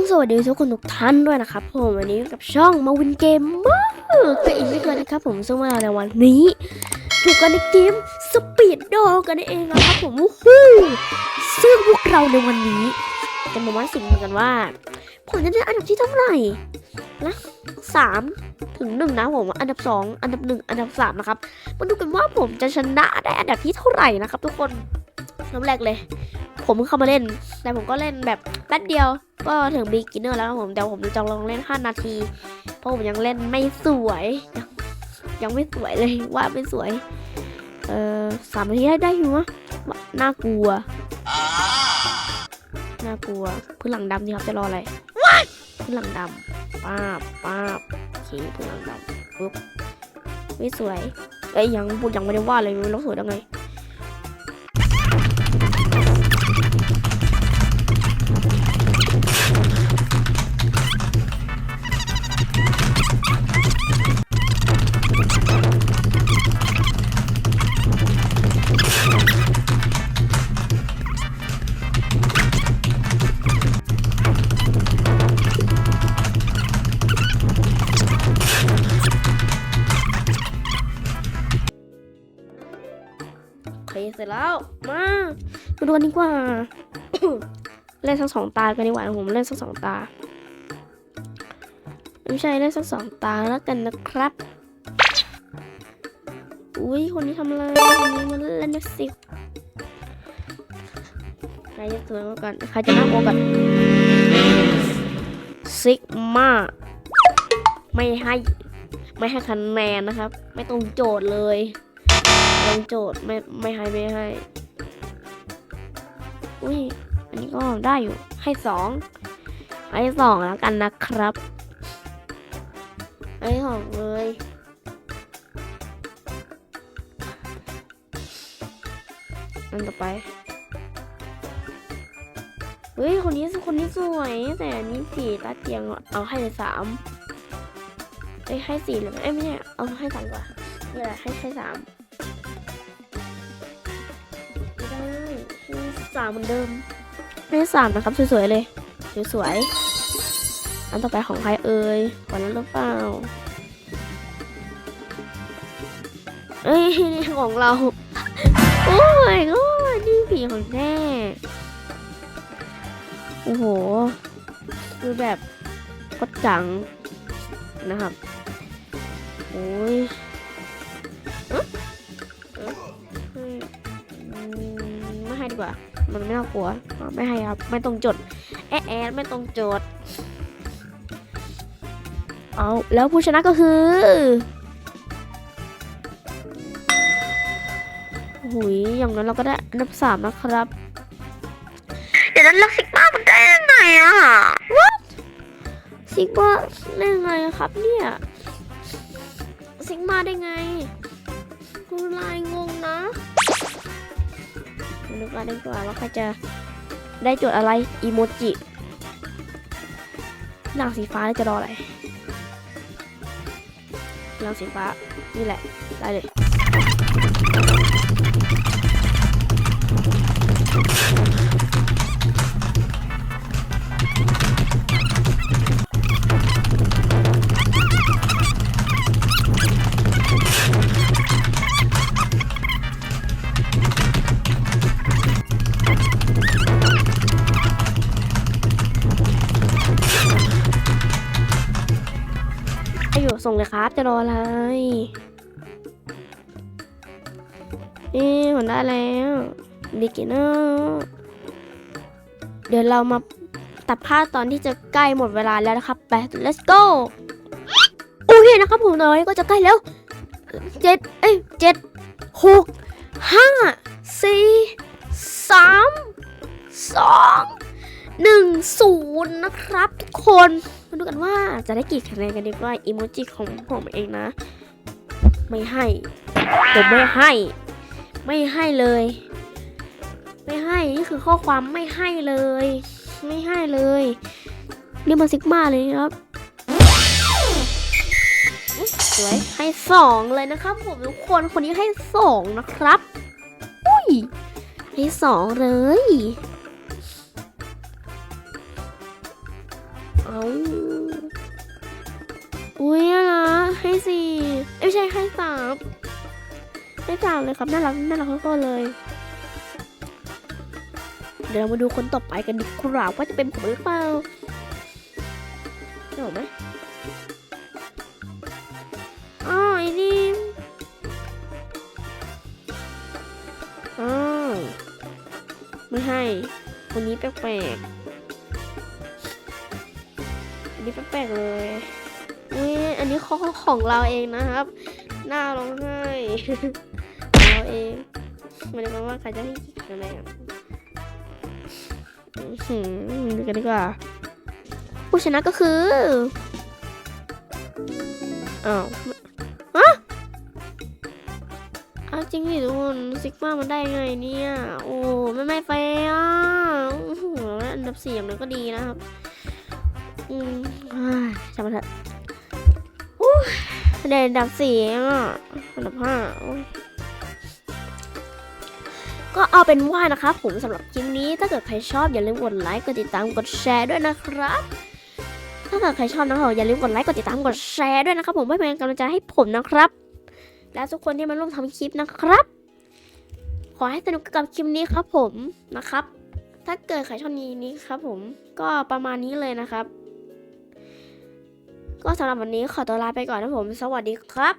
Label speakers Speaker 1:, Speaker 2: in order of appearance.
Speaker 1: องสวัสดีทุกคนทุกท่านด้วยนะครับผมวันนี้กับช่องมาวินเกมเมอร์ก็อีกไม่เกินนะครับผมซึ่งว่าในวันนี้ถูกกันในเกมสปีดดอกันนั่นเองนะครับผมวู้ฮู้ซึ่งพวกเราในวันนี้จะมาวัดสิ่งกันว่า ผมจะได้อันดับที่เท่าไหร่นะสามถึงหนึ่งนะผมอันดับสองอันดับหนึ่งอันดับสามนะครับมาดูกันว่าผมจะชนะได้อันดับที่เท่าไหร่นะครับ ทุกคนน้ำแรกเลย ผมเพิ่งเข้ามาเล่น แต่ผมก็เล่นแบบแป๊บเดียว ก็ถึงบีกินเนอร์แล้วนะผมแต่ผมจะลองเล่น 5 นาที เพราะผมยังเล่นไม่สวย ยังยังไม่สวยเลยว่าดไม่สวย เออสามนาทีได้ได้อยู่วะน่ากลัว น่ากลัวพื้นหลังดำสิครับจะรออะไรพื้นหลังดำป้าป้าโอเคพื้นหลังดำปุ๊บไม่สวยเอ้ยยังยังไม่ได้ว่าเลยไม่รู้แล้วสวยได้ไง ร็จแล้ว มามาดูกันดีกว่า เล่นสักสองตากันดีกว่าผมเล่นสักสองตาไม่ใช่เล่นสักสองตาแล้วกันนะครับ อุ้ยคนนี้ทำอะไรคนนี้มันเล่นนักสิใครจะสวยกว่ากันใครจะน่ากลัวกันซิกมาไม่ให้ไม่ให้คะแนนนะครับ ไม่ตรงโจทย์เลย งโจทย์ไม่ไม่ให้ไม่ให้ อุ้ย อันนี้ก็ได้อยู่ ให้สองให้สองแล้วกันนะครับให้สองเลยอันต่อไป เฮ้ย คนนี้คนนี้สวย แต่อันนี้สี่ตาเตียงเอาให้สามเอ้ยให้สี่เลยไมเอ้ยไม่ใช่เอาให้สามกว่านี่แหละให้ให้สาม สามเหมือนเดิมให้สามนะครับสวยๆเลย สวยๆ อันต่อไปของใครเอ่ยขอนนั้นหรือเปล่า เอ้ยของเรา โอ้ยก็นี่ผีของแท้โอ้โห คือแบบก็จังนะครับ โอ้ยอ๊ะอ๊ะไม่ให้ดีกว่า มันไม่น่ากลัวอะไม่ให้ครับ ไม่ตรงจดแอะแอะไม่ตรงโจทย์เอาแล้วผู้ชนะก็คือหุยอย่างนั้นเราก็ได้อันดับสามนะครับเดี๋ยวนั้นลักซิกมามันได้ยังไงอะว a t ซิกมาได้ยังไงอะครับเนี่ยซิกมาได้ไงคุณลายงงนะมา ดูกันดีกว่าว่าใครจะได้โจทย์อะไรอีโมจิหลังสีฟ้าจะรออะไรหลังสีฟ้านี่แหละได้เลย อายุส่งเลยครับจะรออะไรเอ๊ผมได้แล้วดีกินเนอร์เดี๋ยวเรามาตัดภาพตอนที่จะใกล้หมดเวลาแล้วนะครับไป let's go โอเคนะครับผมน้อยก็จะใกล้แล้วเจ็ดเอ้ยเจ็ดหกห้าสี่สามสองหนึ่งศูนย์นะครับทุกคน มาดูกันว่าจะได้กี่คะแนนกันดีกว่าอีโมจิของผมเองนะ ไม่ให้ผมไม่ให้ ไม่ให้เลย ไม่ให้นี่คือข้อความไม่ให้เลย ไม่ให้เลยเรียกมาซิกมาเลยครับสวยให้สองเลยนะครับผมทุกคนคนนี้ให้สองนะครับ อุ้ยให้สองเลย ไม่ใช่ให้สามให้สามเลยครับน่ารักน่ารักทุกคนเลย เดี๋ยวเรามาดูคนต่อไปกันดีกว่าว่าจะเป็นผมหรือเปล่าใช่ผมไหมอ๋อไอ้นี่อ๋อไม่ให้คนนี้แปลกๆอันนี้แปลกๆเลย อุ้ยอันนี้ของของเราเองนะครับ หน้าร้องไห้เราเองไม่ได้แปลว่าใครจะให้คะแนนหือดูกันดีกว่า ผู้ชนะก็คืออ้าวฮะเอาจริงดิทุกคนซิกมามันได้ไงเนี่ย โอ้ไม่ไม่แฟร์อะโอ้โหอันดับสี่อย่างนั้นก็ดีนะครับ อืมเฮ้ยจำมาเถอะ ได้อันดับสี่อะดับห้าก็เอาเป็นว่านะครับผมสำหรับคลิปนี้ถ้าเกิดใครชอบอย่าลืมกดไลค์กดติดตามกดแชร์ด้วยนะครับ ถ้าเกิดใครชอบนะครับอย่าลืมกดไลค์กดติดตามกดแชร์ด้วยนะครับผมเพื่อเป็นกำลังใจให้ผมนะครับ และทุกคนที่มาร่วมทำคลิปนะครับ ขอให้สนุกกับคลิปนี้ครับผมนะครับ ถ้าเกิดใครชอบนี้นี้ครับผมก็ประมาณนี้เลยนะครับ ก็สำหรับวันนี้ขอตัวลาไปก่อนนะผม สวัสดีครับ